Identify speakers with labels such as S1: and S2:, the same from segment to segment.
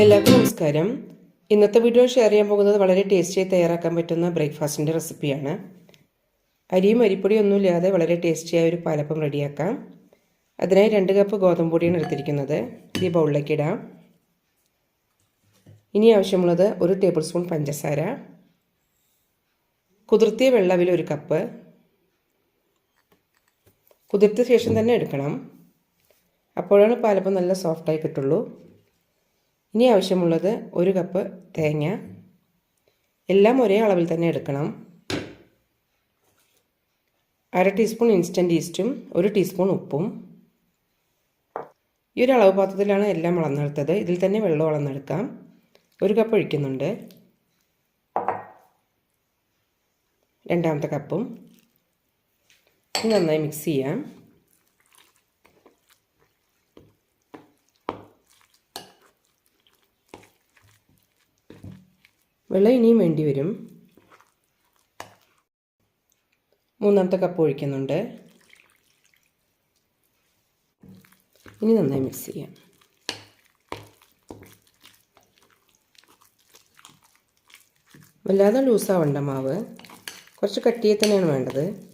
S1: എല്ലാവർക്കും നമസ്കാരം. ഇന്നത്തെ വീഡിയോ ഷെയർ ചെയ്യാൻ പോകുന്നത് വളരെ ടേസ്റ്റിയായി തയ്യാറാക്കാൻ പറ്റുന്ന ബ്രേക്ക്ഫാസ്റ്റിന്റെ റെസിപ്പിയാണ് അരിയും അരിപ്പൊടിയും ഒന്നുമില്ലാതെ വളരെ ടേസ്റ്റിയായ ഒരു പാലപ്പം റെഡിയാക്കാം അതിനായി രണ്ട് കപ്പ് ഗോതമ്പ് പൊടിയാണ് എടുത്തിരിക്കുന്നത്. ഈ ബൗളിലേക്ക് ഇടാം. ഇനി ആവശ്യമുള്ളത് ഒരു ടേബിൾ സ്പൂൺ പഞ്ചസാര. കുതിർത്തിയ വെള്ളവിൽ ഒരു കപ്പ് കുതിർത്ത ശേഷം തന്നെ എടുക്കണം. അപ്പോഴാണ് പാലപ്പം നല്ല സോഫ്റ്റായി കിട്ടുള്ളൂ. ഇനി ആവശ്യമുള്ളത് ഒരു കപ്പ് തേങ്ങ. എല്ലാം ഒരേ അളവിൽ തന്നെ എടുക്കണം. അര ടീസ്പൂൺ ഇൻസ്റ്റന്റ് ഈസ്റ്റും ഒരു ടീസ്പൂൺ ഉപ്പും. ഈ ഒരു അളവ് പാത്രത്തിലാണ് എല്ലാം വളർന്നെടുത്തത് ഇതിൽ തന്നെ വെള്ളം വളർന്നെടുക്കാം ഒരു കപ്പ് ഒഴിക്കുന്നുണ്ട്. രണ്ടാമത്തെ കപ്പും. നന്നായി മിക്സ് ചെയ്യാം. വെള്ളം ഇനിയും വേണ്ടി വരും. മൂന്നാമത്തെ കപ്പ് ഒഴിക്കുന്നുണ്ട്. ഇനി നന്നായി മിക്സ് ചെയ്യാം. വല്ലാതെ ലൂസാവണ്ട മാവ്. കുറച്ച് കട്ടിയെ തന്നെയാണ് വേണ്ടത്.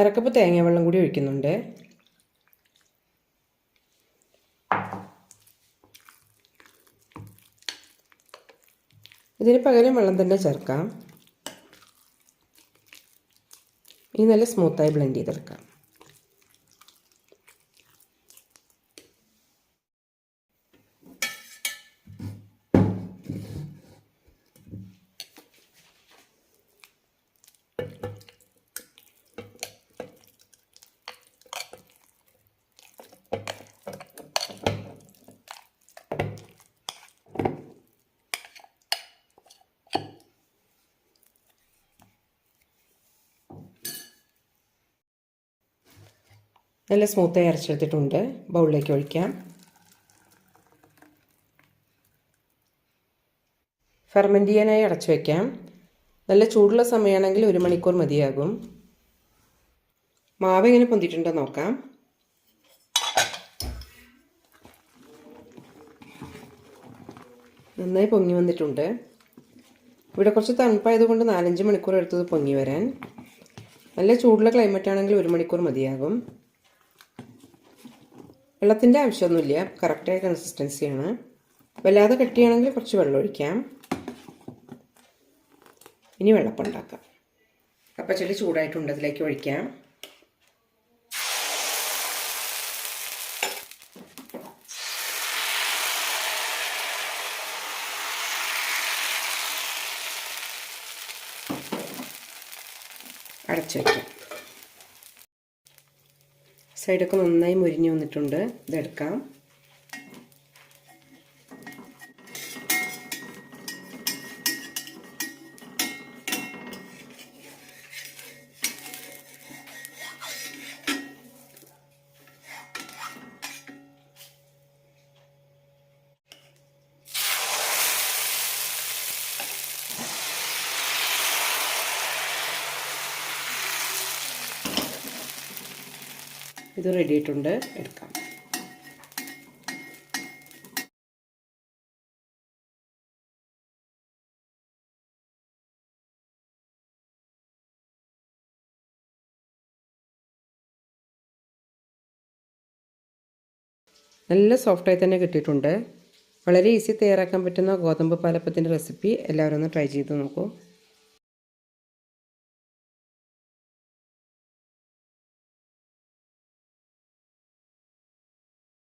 S1: അരക്കപ്പ് തേങ്ങ വെള്ളം കൂടി ഒഴിക്കുന്നുണ്ട്. ഇതിന് പകരം വെള്ളം തന്നെ ചേർക്കാം. ഇനി നല്ല സ്മൂത്തായി ബ്ലെൻഡ് ചെയ്തെടുക്കാം. നല്ല സ്മൂത്തായി അരച്ചെടുത്തിട്ടുണ്ട്. ബൗളിലേക്ക് ഒഴിക്കാം. ഫെർമെന്റ് ചെയ്യാനായി അടച്ചു വയ്ക്കാം നല്ല ചൂടുള്ള സമയമാണെങ്കിൽ ഒരു മണിക്കൂർ മതിയാകും. മാവ് എങ്ങനെ പൊന്തിയിട്ടുണ്ടോ നോക്കാം. നന്നായി പൊങ്ങി വന്നിട്ടുണ്ട്. ഇവിടെ കുറച്ച് തണുപ്പായതുകൊണ്ട് നാലഞ്ച് മണിക്കൂർ എടുത്തത് പൊങ്ങി വരാൻ. നല്ല ചൂടുള്ള ക്ലൈമറ്റ് ആണെങ്കിൽ ഒരു മണിക്കൂർ മതിയാകും. വെള്ളത്തിന്റെ ആവശ്യമൊന്നുമില്ല. കറക്റ്റായ കൺസിസ്റ്റൻസിയാണ് വല്ലാതെ കെട്ടിയാണെങ്കിൽ കുറച്ച് വെള്ളം ഒഴിക്കാം. ഇനി വെള്ളപ്പം ഉണ്ടാക്കാം. കപ്പച്ചൊല്ലി ചൂടായിട്ടുണ്ട്. അതിലേക്ക് ഒഴിക്കാം. അടച്ചു വയ്ക്കാം സൈഡൊക്കെ നന്നായി മുരിഞ്ഞു വന്നിട്ടുണ്ട്. ഇതെടുക്കാം ഇത് റെഡി ആയിട്ടുണ്ട്. എടുക്കാം. നല്ല സോഫ്റ്റായി തന്നെ കിട്ടിയിട്ടുണ്ട്. വളരെ ഈസി തയ്യാറാക്കാൻ പറ്റുന്ന ഗോതമ്പ് പാലപ്പത്തിന്റെ റെസിപ്പി എല്ലാവരും ഒന്ന് ട്രൈ ചെയ്ത് നോക്കൂ.